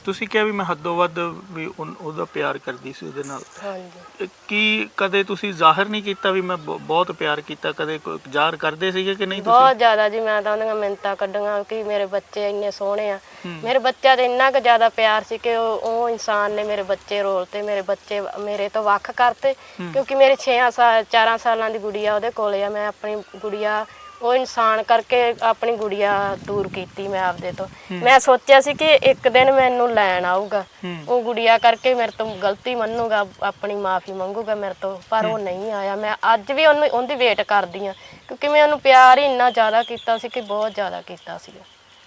ਤੁਸੀਂ ਕਿਹਾ ਵੀ ਮੈਂ ਹੱਦੋਂ ਵੱਧ ਵੀ ਉਨ- ਉਹਦਾ ਪਿਆਰ ਕਰਦੀ ਸੀ ਉਹਦੇ ਨਾਲ। ਹਾਂਜੀ। ਇਹ ਕੀ ਕਦੇ ਤੁਸੀਂ ਜ਼ਾਹਰ ਨਹੀਂ ਕੀਤਾ ਵੀ ਮੈਂ ਬ- ਬਹੁਤ ਪਿਆਰ ਕੀਤਾ? ਕਦੇ ਕੋਈ ਜ਼ਾਹਰ ਕਰਦੇ ਸੀਗੇ ਕਿ ਨਹੀਂ ਤੁਸੀਂ? ਬਹੁਤ ਜ਼ਿਆਦਾ ਜੀ ਮੈਂ ਤਾਂ ਉਹਦੀਆਂ ਮਿੰਤਾਂ ਕੱਢੀਆਂ ਕਿ ਮੇਰੇ ਬੱਚੇ ਇੰਨੇ ਸੋਹਣੇ ਆ। ਮੇਰੇ ਬੱਚਿਆਂ ਤੇ ਇੰਨਾ ਕੁ ਜ਼ਿਆਦਾ ਪਿਆਰ ਸੀ ਕਿ ਉਹ ਉਹ ਇਨਸਾਨ ਨੇ ਮੇਰੇ ਬੱਚੇ ਰੋਲ ਤੇ ਮੇਰੇ ਬੱਚੇ ਮੇਰੇ ਤੋਂ ਵੱਖ ਕਰਤੇ। ਕਿਉਂਕਿ ਮੇਰੇ 6 ਸਾਲ 4 ਸਾਲਾਂ ਦੀ ਗੁੜੀਆ ਉਹਦੇ ਕੋਲੇ ਆ। ਮੈਂ ਆਪਣੀ ਗੁੜੀਆ ਉਹ ਇਨਸਾਨ ਕਰਕੇ ਆਪਣੀ ਗੁੜੀਆ ਦੂਰ ਕੀਤੀ ਮੈਂ ਆਪਦੇ ਤੋਂ। ਮੈਂ ਸੋਚਿਆ ਸੀ ਕਿ ਇੱਕ ਦਿਨ ਮੈਨੂੰ ਲੈਣ ਆਊਗਾ। ਉਹ ਗੁੜੀਆ ਕਰਕੇ ਮੇਰੇ ਤੋਂ ਗਲਤੀ ਮੰਨੂਗਾ ਆਪਣੀ ਮਾਫੀ ਮੰਗੂਗਾ ਮੇਰੇ ਤੋਂ ਪਰ ਉਹ ਨਹੀਂ ਆਇਆ। ਮੈਂ ਅੱਜ ਵੀ ਉਹਨੂੰ ਉਹਦੀ ਵੇਟ ਕਰਦੀ ਆ ਕਿਉਂਕਿ ਮੈਂ ਉਹਨੂੰ ਪਿਆਰ ਹੀ ਇੰਨਾ ਜ਼ਿਆਦਾ ਕੀਤਾ ਸੀ ਕਿ ਬਹੁਤ ਜ਼ਿਆਦਾ ਕੀਤਾ ਸੀ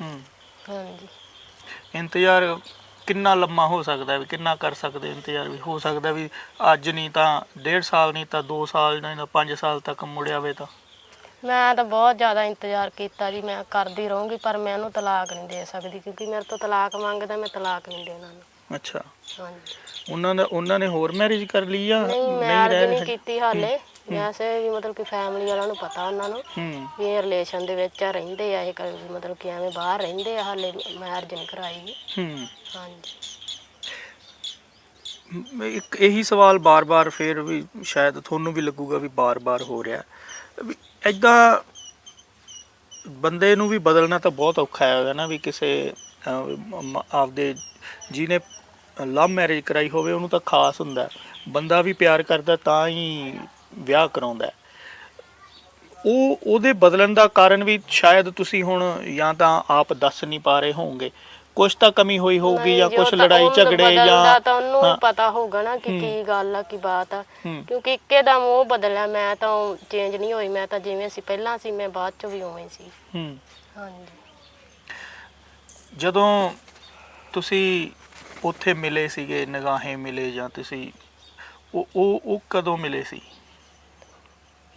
ਹੂੰ। ਹਾਂਜੀ। ਇੰਤਜ਼ਾਰ ਕਿੰਨਾ ਲੰਮਾ ਹੋ ਸਕਦਾ ਵੀ ਕਿੰਨਾ ਕਰ ਸਕਦੇ ਇੰਤਜ਼ਾਰ ਵੀ? ਹੋ ਸਕਦਾ ਵੀ ਅੱਜ ਨਹੀਂ ਤਾਂ ਡੇਢ ਸਾਲ ਨਹੀਂ ਤਾਂ 2 ਸਾਲ ਨਹੀਂ ਤਾਂ 5 ਸਾਲ ਤੱਕ ਮੁੜਿਆ ਵੇ ਤਾਂ। ਮੈਂ ਤਾਂ ਬਹੁਤ ਜ਼ਿਆਦਾ ਇੰਤਜ਼ਾਰ ਕੀਤਾ ਜੀ ਮੈਂ ਕਰਦੀ ਰਹੂੰਗੀ ਪਰ ਮੈਂ ਉਹਨੂੰ ਤਲਾਕ ਨਹੀਂ ਦੇ ਸਕਦੀ ਕਿਉਂਕਿ ਮੇਰੇ ਤੋਂ ਤਲਾਕ ਮੰਗਦਾ ਮੈਂ ਤਲਾਕ ਨਹੀਂ ਦੇਣਾ ਉਹਨੂੰ। ਅੱਛਾ। ਹਾਂਜੀ। ਉਹਨਾਂ ਦਾ ਉਹਨਾਂ ਨੇ ਹੋਰ ਮੈਰਿਜ ਕਰ ਲਈ ਜਾਂ ਨਹੀਂ ਰਹਿ ਨਹੀਂ ਕੀਤੀ ਹਾਲੇ। ਵੈਸੇ ਵੀ ਮਤਲਬ ਕਿ ਫੈਮਿਲੀ ਵਾਲਿਆਂ ਨੂੰ ਪਤਾ ਉਹਨਾਂ ਨੂੰ ਹੂੰ। ਵੀ ਇਹ ਰਿਲੇਸ਼ਨ ਦੇ ਵਿੱਚ ਆ, ਰਹਿੰਦੇ ਆ ਇਹ ਮਤਲਬ ਕਿ ਐਵੇਂ ਬਾਹਰ ਰਹਿੰਦੇ ਆ ਹਾਲੇ ਮੈਰਿਜ ਨਹੀਂ ਕਰਾਈ ਜੀ। ਹੂੰ। ਹਾਂਜੀ। ਮ- ਇੱਕ ਇਹੀ ਸਵਾਲ ਬਾਰ-ਬਾਰ ਫੇਰ ਵੀ ਸ਼ਾਇਦ ਤੁਹਾਨੂੰ ਵੀ ਲੱਗੂਗਾ ਵੀ ਬਾਰ-ਬਾਰ ਹੋ ਰਿਹਾ। ਵੀ ਐਦਾਂ ਬੰਦੇ ਨੂੰ ਵੀ ਬਦਲਣਾ ਤਾਂ ਬਹੁਤ ਔਖਾ ਹੈ ਨਾ ਵੀ ਕਿਸੇ ਆਪਦੇ ਜਿਹਨੇ ਲਵ ਮੈਰਿਜ ਕਰਾਈ ਹੋਵੇ ਉਹਨੂੰ ਤਾਂ ਖਾਸ ਹੁੰਦਾ ਬੰਦਾ ਵੀ ਪਿਆਰ ਕਰਦਾ ਤਾਂ ਹੀ ਵਿਆਹ ਕਰਾਉਂਦਾ ਉਹ, ਉਹਦੇ ਬਦਲਣ ਦਾ ਕਾਰਨ ਵੀ ਸ਼ਾਇਦ ਤੁਸੀਂ ਹੁਣ ਜਾਂ ਤਾਂ ਆਪ ਦੱਸ ਨਹੀਂ ਪਾ ਰਹੇ ਹੋਵੋਗੇ। ਕੁਝ ਤਾਂ ਕਮੀ ਹੋਈ ਹੋਊਗੀ ਜਾਂ ਕੁਝ ਲੜਾਈ ਝਗੜੇ ਜਾਂ ਤਾਂ ਉਹਨੂੰ। ਪਤਾ ਹੋਊਗਾ ਨਾ ਕਿ। ਕੀ ਗੱਲ ਆ ਕੀ ਬਾਤ ਆ। ਕਿਉਂਕਿ ਇੱਕੇ ਦਮ ਉਹ ਬਦਲਿਆ ਮੈਂ ਤਾਂ ਚੇਂਜ ਨਹੀਂ ਹੋਈ ਮੈਂ ਤਾਂ ਜਿਵੇਂ ਸੀ ਪਹਿਲਾਂ ਸੀ ਮੈਂ ਬਾਅਦ ਚ ਵੀ ਉਵੇਂ ਸੀ। ਹੂੰ। ਹਾਂਜੀ। ਜਦੋਂ ਤੁਸੀਂ ਉੱਥੇ ਮਿਲੇ ਸੀਗੇ ਨਿਗਾਹੇ ਮਿਲੇ ਜਾਂ ਤੁਸੀਂ ਉਹ ਉਹ ਉਹ ਕਦੋਂ ਮਿਲੇ ਸੀ?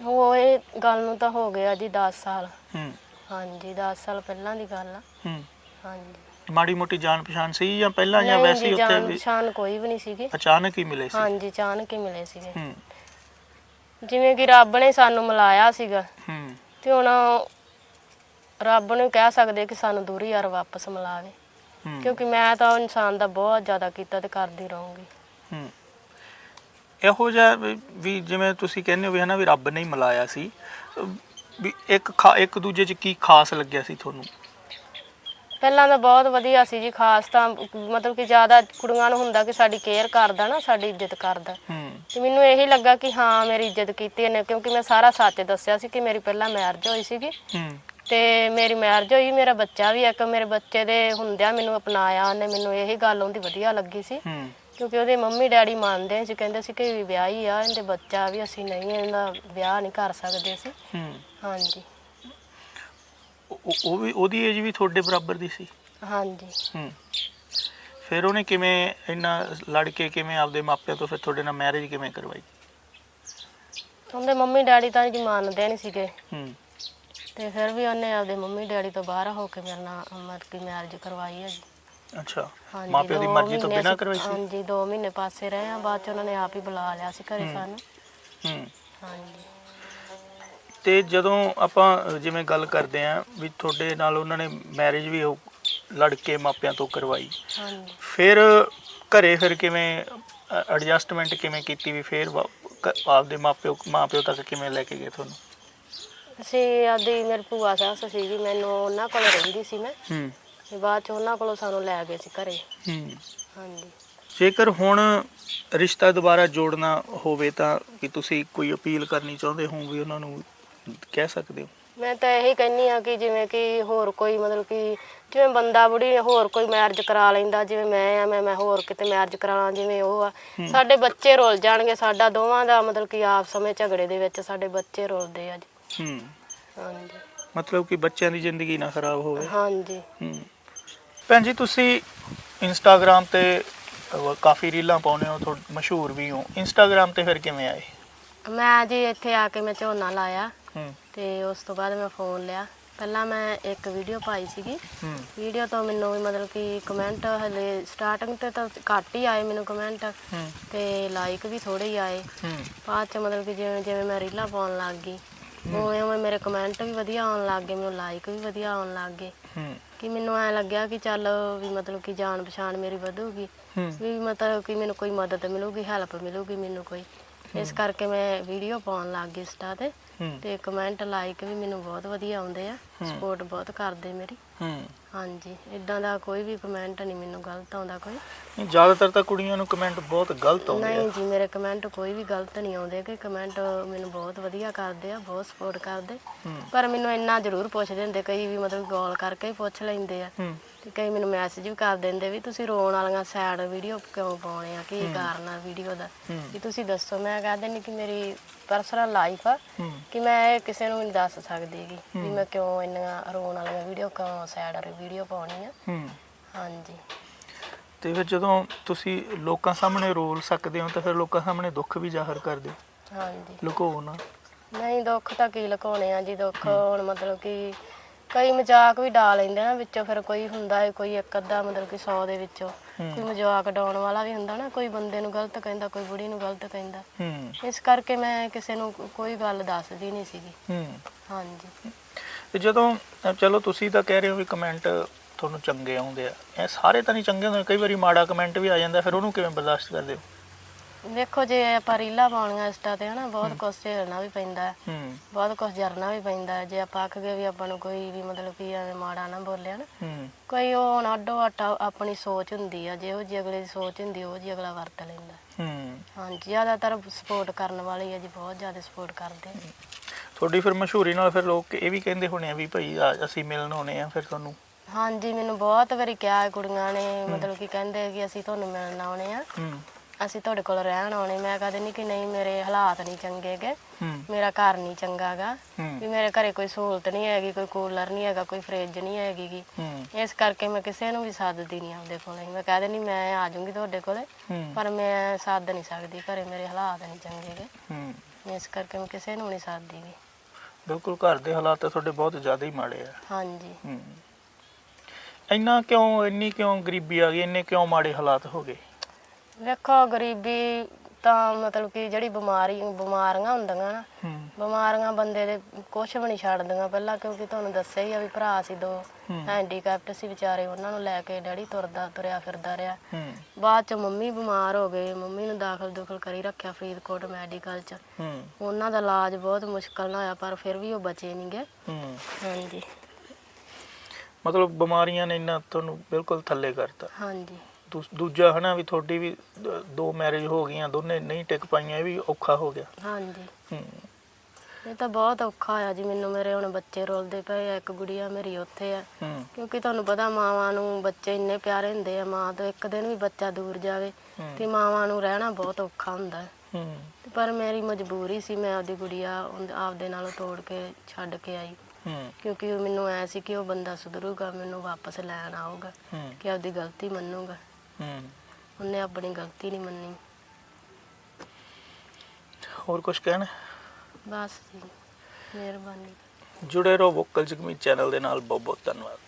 ਉਹ ਇਹ ਗੱਲ ਨੂੰ ਤਾਂ ਹੋ ਗਿਆ ਜੀ 10 ਸਾਲ। ਹੂੰ। ਹਾਂਜੀ 10 ਸਾਲ ਪਹਿਲਾਂ ਦੀ ਗੱਲ ਆ। ਹੂੰ। ਹਾਂਜੀ। ਮਾੜੀ ਮੋਟੀ ਜਾਣ ਪਛਾਣ ਸੀ ਜਾਂ ਪਹਿਲਾਂ ਜਾਂ ਨਹੀਂ ਵੈਸੇ ਜੀ ਹੀ ਉੱਥੇ ਜਾਣ ਵੀ? ਪਛਾਣ ਕੋਈ ਵੀ ਨਹੀਂ ਸੀਗੀ। ਅਚਾਨਕ ਹੀ ਮਿਲੇ ਸੀ? ਹਾਂਜੀ ਅਚਾਨਕ ਹੀ ਮਿਲੇ ਸੀਗੇ। ਹੂੰ। ਜਿਵੇਂ ਕਿ ਰੱਬ ਨੇ ਸਾਨੂੰ ਮਿਲਾਇਆ ਸੀਗਾ। ਹੂੰ। ਤੇ ਹੁਣ ਰੱਬ ਨੂੰ ਕਹਿ ਸਕਦੇ ਕਿ ਸਾਨੂੰ ਦੂਰੀ ਯਾਰ ਵਾਪਸ ਮਿਲਾਵੇ। ਹੂੰ। ਕਿਉਂਕਿ ਮੈਂ ਤਾਂ ਇਨਸਾਨ ਦਾ ਬਹੁਤ ਜ਼ਿਆਦਾ ਕੀਤਾ ਤੇ ਕਰਦੀ ਰਹੂੰਗੀ। ਹੂੰ। ਇਹੋ ਜਿਹਾ ਵੀ- ਵੀ ਜਿਵੇਂ ਤੁਸੀਂ ਕਹਿੰਦੇ ਹੋ ਵੀ ਹਨਾ ਵੀ ਰੱਬ ਨੇ ਹੀ ਮਿਲਾਇਆ ਸੀ। ਅਹ ਵੀ ਇੱਕ ਖਾ- ਇੱਕ ਦੂਜੇ 'ਚ ਕੀ ਖਾਸ ਲੱਗਿਆ ਸੀ ਤੁਹਾਨੂੰ? ਪਹਿਲਾਂ ਤਾਂ ਬਹੁਤ ਵਧੀਆ ਸੀ ਜੀ ਖਾਸ ਤਾਂ ਮਤਲਬ ਕਿ ਜ਼ਿਆਦਾ ਕੁੜੀਆਂ ਨੂੰ ਹੁੰਦਾ ਕਿ ਸਾਡੀ ਕੇਅਰ ਕਰਦਾ ਨਾ ਸਾਡੀ ਇੱਜ਼ਤ ਕਰਦਾ। ਹੂੰ। ਤੇ ਮੈਨੂੰ ਇਹੀ ਲੱਗਾ ਕਿ ਹਾਂ ਮੇਰੀ ਇੱਜ਼ਤ ਕੀਤੀ ਇਹਨੇ ਕਿਉਂਕਿ ਮੈਂ ਸਾਰਾ ਸੱਚ ਦੱਸਿਆ ਸੀ ਕਿ ਮੇਰੀ ਪਹਿਲਾਂ ਮੈਰਿਜ ਹੋਈ ਸੀਗੀ। ਹੂੰ। ਤੇ ਮੇਰੀ ਮੈਰਿਜ ਹੋਈ ਮੇਰਾ ਬੱਚਾ ਵੀ ਇੱਕ ਮੇਰੇ ਬੱਚੇ ਦੇ ਹੁੰਦਿਆਂ ਮੈਨੂੰ ਅਪਣਾਇਆ ਉਹਨੇ ਮੈਨੂੰ ਇਹੀ ਗੱਲ ਉਹਦੀ ਵਧੀਆ ਲੱਗੀ ਸੀ। ਹੂੰ। ਕਿਉਂਕਿ ਉਹਦੇ ਮੰਮੀ ਡੈਡੀ ਮੰਨਦੇ ਸੀ ਕਹਿੰਦੇ ਸੀ ਕਿ ਵੀ ਵਿਆਹੀ ਆ ਇਹਦੇ ਬੱਚਾ ਵੀ ਅਸੀਂ ਨਹੀਂ ਇਹਦਾ ਵਿਆਹ ਨਹੀਂ ਕਰ ਸਕਦੇ ਸੀ ਹੂੰ। ਹਾਂਜੀ। ਉਹ- ਵੀ ਉਹਦੀ ਏਜ ਵੀ ਤੁਹਾਡੇ ਬਰਾਬਰ ਦੀ ਸੀ? ਹਾਂਜੀ। ਹੂੰ। ਫਿਰ ਉਹਨੇ ਕਿਵੇਂ ਇੰਨਾ ਲੜ ਕੇ ਕਿਵੇਂ ਆਪਦੇ ਮਾਪਿਆਂ ਤੋਂ ਫਿਰ ਤੁਹਾਡੇ ਨਾਲ ਮੈਰਿਜ ਕਿਵੇਂ ਕਰਵਾਈ? ਉਹਦੇ ਮੰਮੀ ਡੈਡੀ ਤਾਂ ਜੀ ਮੰਨਦੇ ਨਹੀਂ ਸੀਗੇ। ਹੂੰ। ਤੇ ਫਿਰ ਵੀ ਉਹਨੇ ਆਪਦੇ ਮੰਮੀ ਡੈਡੀ ਤੋਂ ਬਾਹਰ ਹੋ ਕੇ ਮੇਰੇ ਨਾਲ ਮਤਲਬ ਕਿ ਮੈਰਿਜ ਕਰਵਾਈ ਹੈ ਜੀ। ਅੱਛਾ। ਮਾਪਿਆਂ ਦੀ ਮਰਜ਼ੀ ਤੋਂ ਬਿਨਾਂ ਕਰਵਾਈ ਸੀ? ਹਾਂਜੀ 2 ਮਹੀਨੇ ਪਾਸੇ ਰਹੇ ਆ ਬਾਅਦ ਚ ਉਹਨਾਂ ਨੇ ਆਪ ਹੀ ਬੁਲਾ ਲਿਆ ਸੀ ਘਰੇ। ਸਾਨੂੰ। ਹੂੰ। ਹਾਂਜੀ। ਤੇ ਜਦੋਂ ਆਪਾਂ ਜਿਵੇਂ ਗੱਲ ਕਰਦੇ ਆਂ ਵੀ ਤੁਹਾਡੇ ਨਾਲ ਉਹਨਾਂ ਨੇ ਮੈਰਿਜ ਵੀ ਉਹ ਲੜ ਕੇ ਮਾਪਿਆਂ ਤੋਂ ਕਰਵਾਈ। ਹਾਂਜੀ। ਫਿਰ ਘਰੇ ਫਿਰ ਕਿਵੇਂ ਐਡਜਸਟਮੈਂਟ ਕਿਵੇਂ ਕੀਤੀ ਵੀ ਫਿਰ ਵਾ- ਕ- ਆਪਦੇ ਮਾਪਿਓ ਮਾਪਿਓ ਤੱਕ ਕਿਵੇਂ ਲੈ ਕੇ ਗਏ ਤੁਹਾਨੂੰ? ਅਸੀਂ ਆਪਦੀ ਮੇਰੀ ਭੂਆ ਸੱਸ ਸੀਗੀ ਮੈਨੂੰ ਉਹਨਾਂ ਕੋਲ ਰਹਿੰਦੀ ਸੀ ਮੈਂ। ਹੂੰ। ਤੇ ਬਾਅਦ ਚ ਉਹਨਾਂ ਕੋਲੋਂ ਸਾਨੂੰ ਲੈ ਗਏ ਸੀ ਘਰੇ। ਹੂੰ। ਹਾਂਜੀ। ਜੇਕਰ ਹੁਣ ਰਿਸ਼ਤਾ ਦੁਬਾਰਾ ਜੋੜਨਾ ਹੋਵੇ ਤਾਂ ਕਿ ਤੁਸੀਂ ਕੋਈ ਅਪੀਲ ਕਰਨੀ ਚਾਹੁੰਦੇ ਹੋ ਵੀ ਉਹਨਾਂ ਨੂੰ? ਕਹਿ ਸਕਦੇ ਹੋ? ਮੈਂ ਤਾਂ ਇਹੀ ਕਹਿੰਨੀ ਆ ਕਿ ਜਿਵੇਂ ਕਿ ਹੋਰ ਕੋਈ ਮਤਲਬ ਕਿ ਜਿਵੇਂ ਬੰਦਾ ਬੁੜੀ ਹੋਰ ਕੋਈ ਮੈਰਿਜ ਕਰਾ ਲੈਂਦਾ ਜਿਵੇਂ ਮੈਂ ਆ ਮੈਂ ਮੈਂ ਹੋਰ ਕਿਤੇ ਮੈਰਿਜ ਕਰਾਣਾ ਜਿਵੇਂ ਉਹ ਆ। ਸਾਡੇ ਬੱਚੇ ਰੁੱਲ ਜਾਣਗੇ ਸਾਡਾ ਦੋਵਾਂ ਦਾ ਮਤਲਬ ਕਿ ਆਪ ਸਮੇਂ ਝਗੜੇ ਦੇ ਵਿੱਚ ਸਾਡੇ ਬੱਚੇ ਰੁੱਲਦੇ ਆ ਜੀ। ਹੂੰ। ਹਾਂਜੀ। ਮਤਲਬ ਕਿ ਬੱਚਿਆਂ ਦੀ ਜ਼ਿੰਦਗੀ ਨਾ ਖਰਾਬ ਹੋਵੇ। ਹਾਂਜੀ। ਹੂੰ। ਭੈਣ ਜੀ ਤੁਸੀਂ ਇੰਸਟਾਗ੍ਰam ਤੇ ਕਾਫੀ ਰੀਲਾਂ ਪਾਉਂਦੇ ਹੋ ਥੋੜ ਮਸ਼ਹੂਰ ਵੀ ਹੋ। ਇੰਸਟਾਗ੍ਰam ਤੇ ਫਿਰ ਕਿਵੇਂ ਆਏ? ਮੈਂ ਜੀ ਇੱਥੇ ਆ ਕੇ ਮੈਂ ਝੋਨਾ ਲਾਇਆ। ਤੇ ਉਸ ਤੋਂ ਬਾਅਦ ਮੈਂ ਫੋਨ ਲਿਆ। ਪਹਿਲਾਂ ਮੈਂ ਇੱਕ ਵੀਡੀਓ ਪਾਈ ਸੀਗੀ। ਵੀਡੀਓ ਤੋਂ ਮੈਨੂੰ ਵੀ ਮਤਲਬ ਕਿ ਕਮੈਂਟ ਹਲੇ ਸਟਾਰਟਿੰਗ ਤੇ ਤਾਂ ਘੱਟ ਹੀ ਆਏ ਮੈਨੂੰ ਕਮੈਂਟ ਤੇ ਲਾਈਕ ਵੀ ਥੋੜੇ ਹੀ ਆਏ। ਬਾਅਦ ਚ ਮਤਲਬ ਕਿ ਜਿਵੇਂ ਜਿਵੇਂ ਮੈਂ ਰੀਲਾਂ ਪਾਉਣ ਲੱਗ ਗਈ ਉਵੇਂ ਉਵੇਂ ਮੇਰੇ ਕਮੈਂਟ ਵੀ ਵਧੀਆ ਆਉਣ ਲੱਗ ਗਏ ਮੈਨੂੰ ਲਾਈਕ ਵੀ ਵਧੀਆ ਆਉਣ ਲੱਗ ਗਏ। ਕਿ ਮੈਨੂੰ ਐ ਲੱਗਿਆ ਕਿ ਚੱਲ ਵੀ ਮਤਲਬ ਕਿ ਜਾਣ ਪਛਾਣ ਮੇਰੀ ਵਧੂਗੀ। ਵੀ ਮਤਲਬ ਕਿ ਮੈਨੂੰ ਕੋਈ ਮਦਦ ਮਿਲੂਗੀ ਹੈਲਪ ਮਿਲੂਗੀ ਮੈਨੂੰ ਕੋਈ। ਇਸ ਕਰਕੇ ਮੈਂ ਵੀਡੀਓ ਪਾਉਣ ਲੱਗ ਗਈ ਇੰਸਟਾ ਤੇ। ਤੇ ਕਮੈਂਟ ਲਾਈਕ ਵੀ ਮੈਨੂੰ ਬਹੁਤ ਵਧੀਆ ਆਉਂਦੇ ਆ ਸਪੋਰਟ ਬਹੁਤ ਕਰਦੇ ਮੇਰੀ। ਹੂੰ। ਹਾਂਜੀ ਇਦਾਂ ਦਾ ਕੋਈ ਵੀ ਕਮੈਂਟ ਨਹੀਂ ਮੈਨੂੰ ਗਲਤ ਆਉਂਦਾ ਕੋਈ। ਨਹੀਂ, ਜ਼ਿਆਦਾਤਰ ਤਾਂ ਕੁੜੀਆਂ ਨੂੰ ਕਮੈਂਟ ਬਹੁਤ ਗਲਤ ਆਉਂਦੇ ਆ। ਨਹੀਂ ਜੀ ਮੇਰੇ ਕਮੈਂਟ ਕੋਈ ਵੀ ਗਲਤ ਨਹੀਂ ਆਉਂਦੇ ਕਿ ਕਮੈਂਟ ਮੈਨੂੰ ਬਹੁਤ ਵਧੀਆ ਕਰਦੇ ਆ ਬਹੁਤ ਸਪੋਰਟ ਕਰਦੇ। ਪਰ ਮੈਨੂੰ ਇੰਨਾ ਜ਼ਰੂਰ ਪੁੱਛਦੇ ਹੁੰਦੇ ਕਈ ਵੀ ਮਤਲਬ ਗੋਲ ਕਰਕੇ ਹੀ ਪੁੱਛ ਲੈਂਦੇ ਆ। ਤੇ ਕਈ ਮੈਨੂੰ ਮੈਸੇਜ ਵੀ ਕਰ ਦਿੰਦੇ ਵੀ ਤੁਸੀਂ ਰੋਣ ਵਾਲੀਆਂ ਸੈਡ ਵੀਡੀਓ ਕਿਉਂ ਪਾਉਣੇ ਆ ਕੀ ਕਾਰਨ ਆ ਵੀਡੀਓ ਦਾ? ਵੀ ਤੁਸੀਂ ਦੱਸੋ ਮੈਂ ਕਹਿ ਦਿੰਦੀ ਕਿ ਮੇਰੀ ਪਰਸਨਲ ਲਾਈਫ ਆ। ਕਿ ਮੈਂ ਕਿਸੇ ਨੂੰ ਨਹੀਂ ਦੱਸ ਸਕਦੀ ਗੀ ਵੀ ਮੈਂ ਕਿਉਂ ਇੰਨੀਆਂ ਰੋਣ ਵਾਲੀਆਂ ਵੀਡੀਓ ਕਿਉਂ ਸੈਡ ਵੀਡੀਓ ਪਾਉਣੀ ਆ ਹੂੰ। ਹਾਂਜੀ। ਤੇ ਫਿਰ ਜਦੋਂ ਤੁਸੀਂ ਲੋਕਾਂ ਸਾਹਮਣੇ ਰੋਲ ਸਕਦੇ ਹੋ ਤਾਂ ਫਿਰ ਲੋਕਾਂ ਸਾਹਮਣੇ ਦੁੱਖ ਵੀ ਜ਼ਾਹਰ ਕਰਦੇ ਹਾਂਜੀ। ਲੁਕੋ ਨਾ। ਨਹੀਂ ਦੁੱਖ ਤਾਂ ਕੀ ਲੁਕਾਉਣੇ ਆ ਜੀ ਦੁੱਖ ਹੁਣ ਮਤਲਬ ਕਿ ਕਈ ਮਜ਼ਾਕ ਵੀ ਡਾ ਲੈਂਦੇ ਨਾ ਵਿੱਚੋਂ ਫਿਰ ਕੋਈ ਹੁੰਦਾ ਹੈ ਕੋਈ ਇੱਕ ਅੱਧਾ ਮਤਲਬ ਕਿ 100 ਦੇ ਵਿੱਚੋਂ। ਕੋਈ ਮਜ਼ਾਕ ਡਾਉਣ ਵਾਲਾ ਵੀ ਹੁੰਦਾ ਨਾ ਕੋਈ ਬੰਦੇ ਨੂੰ ਗਲਤ ਕਹਿੰਦਾ ਕੋਈ ਬੁੜੀ ਨੂੰ ਗਲਤ ਕਹਿੰਦਾ। ਇਸ ਕਰਕੇ ਮੈਂ ਕਿਸੇ ਨੂੰ ਕੋਈ ਗੱਲ ਦੱਸਦੀ ਨਹੀਂ ਸੀਗੀ। ਹੂੰ। ਹਾਂਜੀ। ਤੇ ਜਦੋਂ ਚਲੋ ਤੁਸੀਂ ਤਾਂ ਕਹਿ ਰਹੇ ਹੋ ਵੀ ਕਮੈਂਟ ਤੁਹਾਨੂੰ ਚੰਗੇ ਆਉਂਦੇ ਆ। ਇਹ ਸਾਰੇ ਤਾਂ ਨਹੀਂ ਚੰਗੇ ਹੁੰਦੇ ਕਈ ਵਾਰੀ ਮਾੜਾ ਕਮੈਂਟ ਵੀ ਆ ਜਾਂਦਾ ਫਿਰ ਉਹਨੂੰ ਕਿਵੇਂ ਬਰਦਾਸ਼ਤ ਕਰਦੇ ਹੋ? ਵੇਖੋ ਜੇ ਆਪਾਂ ਰੀਲਾਂ ਪਾਉਣੀਆਂ ਇੰਸਟਾ ਤੇ ਹਨਾ ਬਹੁਤ ਕੁਝ ਝੇਲਣਾ ਵੀ ਪੈਂਦਾ ਹੈ। ਹੂੰ। ਬਹੁਤ ਕੁਝ ਜਰਨਾ ਵੀ ਪੈਂਦਾ ਹੈ। ਜੇ ਆਪਾਂ ਆਖ ਗਏ ਵੀ ਆਪਾਂ ਨੂੰ ਕੋਈ ਵੀ ਮਤਲਬ ਕਿ ਐਵੇਂ ਮਾੜਾ ਨਾ ਬੋਲਿਆ ਨਾ ਹੂੰ। ਕੋਈ ਉਹ ਹੁਣ ਅੱਡੋ ਆਟਾ ਆਪਣੀ ਸੋਚ ਹੁੰਦੀ ਆ ਜਿਹੋ ਜਿਹੀ ਅਗਲੇ ਦੀ ਸੋਚ ਹੁੰਦੀ ਉਹ ਜੀ ਅਗਲਾ ਵਰਤ ਲੈਂਦਾ ਹੂੰ। ਹਾਂਜੀ ਜ਼ਿਆਦਾਤਰ ਸਪੋਰਟ ਕਰਨ ਵਾਲੇ ਆ ਜੀ ਬਹੁਤ ਜ਼ਿਆਦਾ ਸਪੋਰਟ ਕਰਦੇ ਆ। ਤੁਹਾਡੀ ਫਿਰ ਮਸ਼ਹੂਰੀ ਨਾਲ ਫਿਰ ਲੋਕ ਇਹ ਵੀ ਕਹਿੰਦੇ ਹੋਣੇ ਆ ਵੀ ਭਾਈ ਆ ਅਸੀਂ ਮਿਲਣ ਆਉਣੇ ਆ ਫਿਰ ਤੁਹਾਨੂੰ। ਹਾਂਜੀ ਮੈਨੂੰ ਬਹੁਤ ਵਾਰੀ ਕਿਹਾ ਹੈ ਕੁੜੀਆਂ ਨੇ ਮਤਲਬ ਕਿ ਕਹਿੰਦੇ ਕਿ ਅਸੀਂ ਤੁਹਾਨੂੰ ਮਿਲਣ ਆਉਣੇ ਆ। ਹੂੰ। ਅਸੀਂ ਤੁਹਾਡੇ ਕੋਲ ਰਹਿਣ ਆਉਣੇ। ਮੈਂ ਕਹਦੇ ਨਹੀਂ ਕਿ ਨਹੀਂ ਮੇਰੇ ਹਾਲਾਤ ਨਹੀਂ ਚੰਗੇਗੇ ਮੇਰਾ ਘਰ ਨਹੀਂ ਚੰਗਾਗਾ ਵੀ ਮੇਰੇ ਘਰੇ ਕੋਈ ਸਹੂਲਤ ਨਹੀਂ ਹੈਗੀ ਕੋਈ ਕੂਲਰ ਨਹੀਂ ਹੈਗਾ ਕੋਈ ਫ੍ਰਿਜ ਨਹੀਂ ਹੈਗੀ ਗੀ। ਇਸ ਕਰਕੇ ਮੈਂ ਕਿਸੇ ਨੂੰ ਵੀ ਸੱਦਦੀ ਨਹੀਂ ਆਪਦੇ ਕੋਲੇ। ਮੈਂ ਕਹਦੇ ਨਹੀਂ ਮੈਂ ਆ ਜਾਊਂਗੀ ਤੁਹਾਡੇ ਕੋਲੇ। ਪਰ ਮੈਂ ਸੱਦ ਨਹੀਂ ਸਕਦੀ ਘਰੇ। ਮੇਰੇ ਹਾਲਾਤ ਨਹੀਂ ਚੰਗੇਗੇ ਇਸ ਕਰਕੇ ਮੈਂ ਕਿਸੇ ਨੂੰ ਨਹੀਂ ਸੱਦਦੀ ਗੀ। ਬਿਲਕੁਲ ਘਰ ਦੇ ਹਾਲਾਤ ਤਾਂ ਤੁਹਾਡੇ ਬਹੁਤ ਜ਼ਿਆਦਾ ਹੀ ਮਾੜੇ ਆ। ਹਾਂਜੀ। ਇੰਨਾ ਕਿਉਂ ਇੰਨੀ ਕਿਉਂ ਗਰੀਬੀ ਆ ਗਈ? ਇੰਨੇ ਕਿਉਂ ਮਾੜੇ ਹਾਲਾਤ ਹੋ ਗਏ? ਵੇਖੋ ਗਰੀਬੀ ਤਾਂ ਮਤਲਬ ਕਿ ਜਿਹੜੀ ਬਿਮਾਰੀ ਬਿਮਾਰੀਆਂ ਹੁੰਦੀਆਂ ਨਾ ਹੂੰ। ਬਿਮਾਰੀਆਂ ਬੰਦੇ ਦੇ ਕੁਝ ਵੀ ਨਹੀਂ ਛੱਡਦੀਆਂ ਪਹਿਲਾਂ ਕਿਉਂਕਿ ਤੁਹਾਨੂੰ ਦੱਸਿਆ ਹੀ ਆ ਵੀ ਭਰਾ ਸੀ ਦੋ ਹੂੰ। ਹੈਂਡੀਕੈਪਟ ਸੀ ਵਿਚਾਰੇ ਉਹਨਾਂ ਨੂੰ ਲੈ ਕੇ ਡੈਡੀ ਤੁਰਦਾ ਤੁਰਿਆ ਫਿਰਦਾ ਰਿਹਾ। ਹੂੰ। ਬਾਅਦ ਚ ਮੰਮੀ ਬਿਮਾਰ ਹੋ ਗਏ ਮੰਮੀ ਨੂੰ ਦਾਖਲ ਦੁਖਲ ਕਰੀ ਰੱਖਿਆ ਫਰੀਦਕੋਟ ਮੈਡੀਕਲ ਚ। ਹੂੰ। ਉਹਨਾਂ ਦਾ ਇਲਾਜ ਬਹੁਤ ਮੁਸ਼ਕਲ ਨਾਲ ਹੋਇਆ ਪਰ ਫਿਰ ਵੀ ਉਹ ਬਚੇ ਨਹੀਂ ਗਏ ਹੂੰ। ਹਾਂਜੀ। ਮਤਲਬ ਬਿਮਾਰੀਆਂ ਨੇ ਇੰਨਾ ਤੁਹਾਨੂੰ ਬਿਲਕੁਲ ਥੱਲੇ ਕਰਤਾ। ਹਾਂਜੀ। ਦੂਜਾ ਹਨਾ ਵੀ ਤੁਹਾਡੀ ਵੀ ਦ- ਦੋ ਮੈਰਿਜ ਹੋ ਗਈਆਂ ਦੋਨੇ ਨਹੀਂ ਟਿਕ ਪਾਈਆਂ ਇਹ ਵੀ ਔਖਾ ਹੋ ਗਿਆ। ਹਾਂਜੀ। ਹੂੰ। ਇਹ ਤਾਂ ਬਹੁਤ ਔਖਾ ਹੋਇਆ ਜੀ ਮੈਨੂੰ ਮੇਰੇ ਹੁਣ ਬੱਚੇ ਰੋਲਦੇ ਪਏ ਆ ਇੱਕ ਗੁੜੀਆ ਮੇਰੀ ਉੱਥੇ ਆ। ਹੂੰ। ਕਿਉਂਕਿ ਤੁਹਾਨੂੰ ਪਤਾ ਮਾਵਾਂ ਨੂੰ ਬੱਚੇ ਇੰਨੇ ਪਿਆਰੇ ਹੁੰਦੇ ਆ ਮਾਂ ਤੋਂ ਇੱਕ ਦਿਨ ਵੀ ਬੱਚਾ ਦੂਰ ਜਾਵੇ ਹੂੰ। ਤੇ ਮਾਵਾਂ ਨੂੰ ਰਹਿਣਾ ਬਹੁਤ ਔਖਾ ਹੁੰਦਾ। ਹੈ। ਹੂੰ ਤੇ ਪਰ ਮੇਰੀ ਮਜਬੂਰੀ ਸੀ ਮੈਂ ਆਪਦੀ ਗੁੜੀਆ ਆਪਦੇ ਨਾਲੋਂ ਤੋੜ ਕੇ ਛੱਡ ਕੇ ਆਈ। ਹੂੰ। ਕਿਉਂਕਿ ਉਹ ਮੈਨੂੰ ਐ ਸੀ ਕਿ ਉਹ ਬੰਦਾ ਸੁਧਰੂਗਾ ਮੈਨੂੰ ਵਾਪਸ ਲੈਣ ਆਊਗਾ ਹੂੰ। ਕਿ ਆਪਦੀ ਗਲਤੀ ਮੰਨੂਗਾ। ਹੂੰ। ਉਹਨੇ ਆਪਣੀ ਗਲਤੀ ਨਹੀਂ ਮੰਨੀ। ਹੋਰ ਕੁਝ ਕਹਿਣਾ? ਬਸ ਜੀ ਮਿਹਰਬਾਨੀ। ਜੁੜੇ ਰਹੋ ਵੋਕਲ ਜਗਮੀ ਚੈਨਲ ਦੇ ਨਾਲ। ਬਹੁਤ ਬਹੁਤ ਧੰਨਵਾਦ।